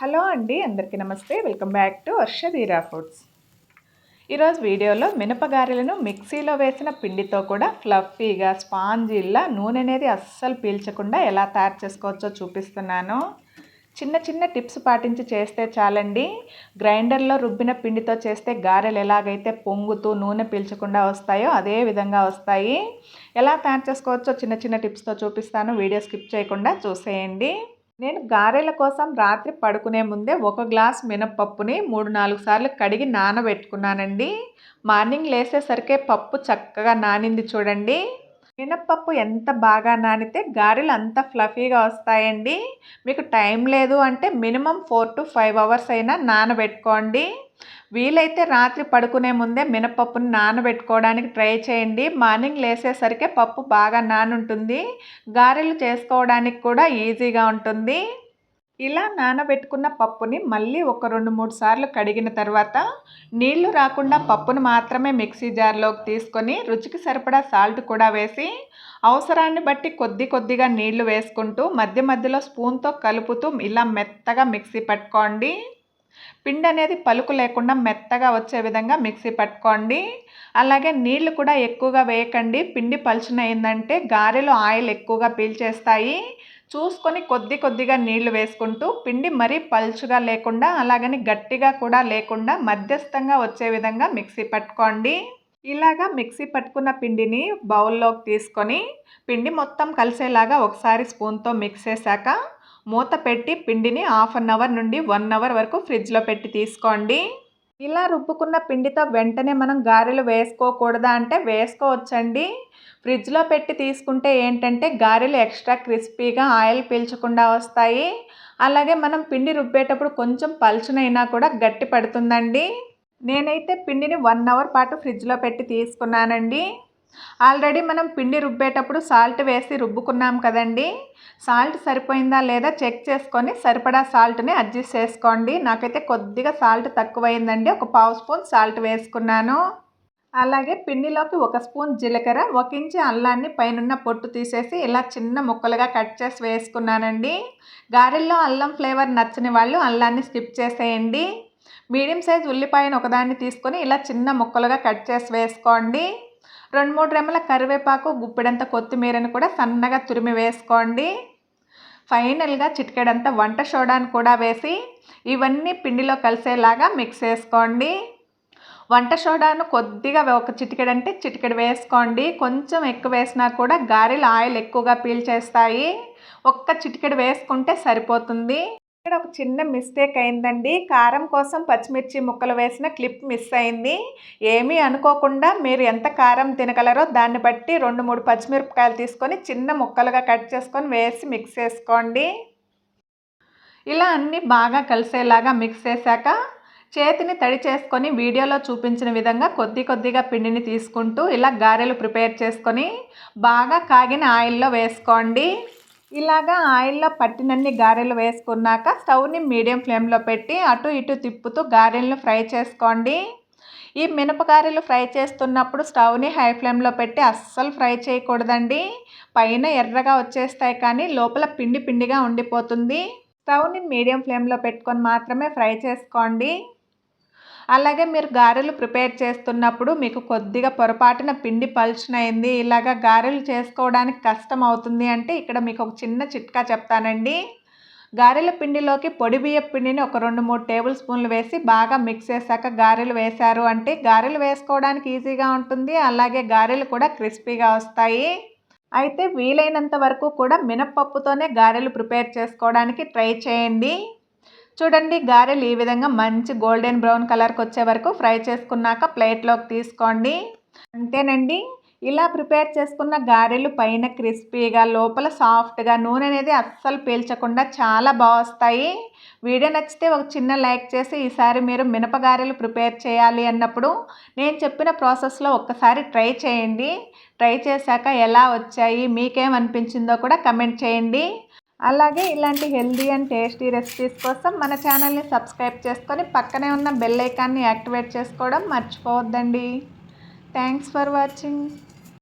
Hello అండి అందరికీ నమస్తే. Welcome back to Varshadheera foods. ఈరోజు వీడియోలో మినపగారెలను మిక్సీలో వేసిన పిండితో కూడా ఫ్లఫీగా స్పాంజీలా నూనె అనేది అస్సలు పీల్చకుండా ఎలా తయారు చేసుకోవచ్చో చూపిస్తున్నాను. చిన్న చిన్న టిప్స్ పాటించి చేస్తే చాలండి. గ్రైండర్లో రుబ్బిన పిండితో చేస్తే గారెలు ఎలాగైతే పొంగుతూ నూనె పీల్చకుండా వస్తాయో అదే విధంగా వస్తాయి. ఎలా తయారు చేసుకోవచ్చో చిన్న చిన్న టిప్స్తో చూపిస్తాను. వీడియో స్కిప్ చేయకుండా చూసేయండి. నేను గారెల కోసం రాత్రి పడుకునే ముందే ఒక గ్లాస్ మినప్పప్పుని మూడు నాలుగు సార్లు కడిగి నానబెట్టుకున్నానండి. మార్నింగ్ లేసేసరికే పప్పు చక్కగా నానింది చూడండి. మినప్పప్పు ఎంత బాగా నానితే గారెలు అంత ఫ్లఫీగా వస్తాయండి. మీకు టైం లేదు అంటే minimum four to five hours అయినా నానబెట్టుకోండి. వీలైతే రాత్రి పడుకునే ముందే మినపప్పుని నానబెట్టుకోవడానికి ట్రై చేయండి. మార్నింగ్ లేసేసరికి పప్పు బాగా నానుంటుంది. గారెలు చేసుకోవడానికి కూడా ఈజీగా ఉంటుంది. ఇలా నానబెట్టుకున్న పప్పుని మళ్ళీ ఒక రెండు మూడు సార్లు కడిగిన తర్వాత నీళ్ళు రాకుండా పప్పును మాత్రమే మిక్సీ జార్లోకి తీసుకొని రుచికి సరిపడా సాల్ట్ కూడా వేసి అవసరాన్ని బట్టి కొద్ది కొద్దిగా నీళ్ళు వేసుకుంటూ మధ్య మధ్యలో స్పూన్తో కలుపుతూ ఇలా మెత్తగా మిక్సీ పట్టుకోండి. పిండి అనేది పలుకు లేకుండా మెత్తగా వచ్చే విధంగా మిక్సీ పట్టుకోండి. అలాగే నీళ్ళు కూడా ఎక్కువగా వేయకండి. పిండి పలుచునైందంటే గారెలు ఆయిల్ ఎక్కువగా పీల్చేస్తాయి. చూసుకొని కొద్ది కొద్దిగా నీళ్ళు వేసుకుంటూ పిండి మరీ పలుచుగా లేకుండా అలాగని గట్టిగా కూడా లేకుండా మధ్యస్థంగా వచ్చే విధంగా మిక్సీ పట్టుకోండి. ఇలాగా మిక్సీ పట్టుకున్న పిండిని బౌల్లోకి తీసుకొని పిండి మొత్తం కలిసేలాగా ఒకసారి స్పూన్తో మిక్స్ చేశాక మూత పెట్టి పిండిని హాఫ్ అన్ అవర్ నుండి వన్ అవర్ వరకు ఫ్రిడ్జ్లో పెట్టి తీసుకోండి. ఇలా రుబ్బుకున్న పిండితో వెంటనే మనం గారెలు వేసుకోకూడదా అంటే వేసుకోవచ్చండి. ఫ్రిడ్జ్లో పెట్టి తీసుకుంటే ఏంటంటే గారెలు ఎక్స్ట్రా క్రిస్పీగా ఆయిల్ పీల్చకుండా వస్తాయి. అలాగే మనం పిండి రుబ్బేటప్పుడు కొంచెం పలుచునైనా కూడా గట్టి పడుతుందండి నేనైతే పిండిని వన్ అవర్ పాటు ఫ్రిడ్జ్లో పెట్టి తీసుకున్నానండి. ఆల్రెడీ మనం పిండి రుబ్బేటప్పుడు సాల్ట్ వేసి రుబ్బుకున్నాం కదండి. సాల్ట్ సరిపోయిందా లేదా చెక్ చేసుకొని సరిపడా సాల్ట్ని అడ్జస్ట్ చేసుకోండి. నాకైతే కొద్దిగా సాల్ట్ తక్కువైందండి. ఒక పావు స్పూన్ సాల్ట్ వేసుకున్నాను. అలాగే పిండిలోకి ఒక స్పూన్ జీలకర్ర ఒక ఇంచి అల్లాన్ని పైనున్న పొట్టు తీసేసి ఇలా చిన్న ముక్కలుగా కట్ చేసి వేసుకున్నానండి. గారెల్లో అల్లం ఫ్లేవర్ నచ్చని వాళ్ళు అల్లాన్ని స్కిప్ చేసేయండి. మీడియం సైజ్ ఉల్లిపాయను ఒకదాన్ని తీసుకొని ఇలా చిన్న ముక్కలుగా కట్ చేసి వేసుకోండి. రెండు మూడు రెమ్మల కరివేపాకు గుప్పెడంత కొత్తిమీరని కూడా సన్నగా తురిమి వేసుకోండి. ఫైనల్గా చిటికెడంత వంట సోడాను కూడా వేసి ఇవన్నీ పిండిలో కలిసేలాగా మిక్స్ చేసుకోండి. వంట సోడాను కొద్దిగా ఒక చిటికెడంటే చిటికెడు వేసుకోండి. కొంచెం ఎక్కువ వేసినా కూడా గారెలు ఆయిల్ ఎక్కువగా పీల్చేస్తాయి. ఒక్క చిటికెడు వేసుకుంటే సరిపోతుంది. ఇక్కడ ఒక చిన్న మిస్టేక్ అయిందండి. కారం కోసం పచ్చిమిర్చి ముక్కలు వేసిన క్లిప్ మిస్ అయింది. ఏమీ అనుకోకుండా మీరు ఎంత కారం తినగలరో దాన్ని బట్టి రెండు మూడు పచ్చిమిరపకాయలు తీసుకొని చిన్న ముక్కలుగా కట్ చేసుకొని వేసి మిక్స్ చేసుకోండి. ఇలా అన్నీ బాగా కలిసేలాగా మిక్స్ చేశాక చేతిని తడి చేసుకొని వీడియోలో చూపించిన విధంగా కొద్ది కొద్దిగా పిండిని తీసుకుంటూ ఇలా గారెలు ప్రిపేర్ చేసుకొని బాగా కాగిన ఆయిల్లో వేసుకోండి. ఇలాగా ఆయిల్లో పట్టినన్ని గారెలు వేసుకున్నాక స్టవ్ని మీడియం ఫ్లేమ్లో పెట్టి అటు ఇటు తిప్పుతూ గారెలను ఫ్రై చేసుకోండి. ఈ మినపగారెలు ఫ్రై చేస్తున్నప్పుడు స్టవ్ని హై ఫ్లేమ్లో పెట్టి అస్సలు ఫ్రై చేయకూడదండి. పైన ఎర్రగా వచ్చేస్తాయి కానీ లోపల పిండి పిండిగా ఉండిపోతుంది. స్టవ్ని మీడియం ఫ్లేమ్లో పెట్టుకొని మాత్రమే ఫ్రై చేసుకోండి. అలాగే మీరు గారెలు ప్రిపేర్ చేస్తున్నప్పుడు మీకు కొద్దిగా పొరపాటున పిండి పలుచునైంది ఇలాగ గారెలు చేసుకోవడానికి కష్టం అవుతుంది అంటే ఇక్కడ మీకు ఒక చిన్న చిట్కా చెప్తానండి. గారెల పిండిలోకి పొడి బియ్య పిండిని ఒక రెండు మూడు టేబుల్ స్పూన్లు వేసి బాగా మిక్స్ చేశాక గారెలు వేశారు అంటే గారెలు వేసుకోవడానికి ఈజీగా ఉంటుంది అలాగే గారెలు కూడా క్రిస్పీగా వస్తాయి. అయితే వీలైనంత వరకు కూడా మినప్పప్పుతోనే గారెలు ప్రిపేర్ చేసుకోవడానికి ట్రై చేయండి. చూడండి గారెలు ఈ విధంగా మంచి గోల్డెన్ బ్రౌన్ కలర్కి వచ్చే వరకు ఫ్రై చేసుకున్నాక ప్లేట్లోకి తీసుకోండి. అంతేనండి. ఇలా ప్రిపేర్ చేసుకున్న గారెలు పైన క్రిస్పీగా లోపల సాఫ్ట్గా నూనె అనేది అస్సలు పీల్చకుండా చాలా బాగొస్తాయి వీడియో నచ్చితే ఒక చిన్న లైక్ చేసి ఈసారి మీరు మినపగారెలు ప్రిపేర్ చేయాలి అన్నప్పుడు నేను చెప్పిన ప్రాసెస్లో ఒక్కసారి ట్రై చేయండి. ట్రై చేశాక ఎలా వచ్చాయి మీకేమనిపించిందో కూడా కమెంట్ చేయండి. అలాగే ఇలాంటి హెల్దీ అండ్ టేస్టీ రెసిపీస్ కోసం మన ఛానల్ని సబ్స్క్రైబ్ చేసుకొని పక్కనే ఉన్న బెల్ ఐకాన్ని యాక్టివేట్ చేసుకోవడం మర్చిపోవద్దండి. Thanks for watching.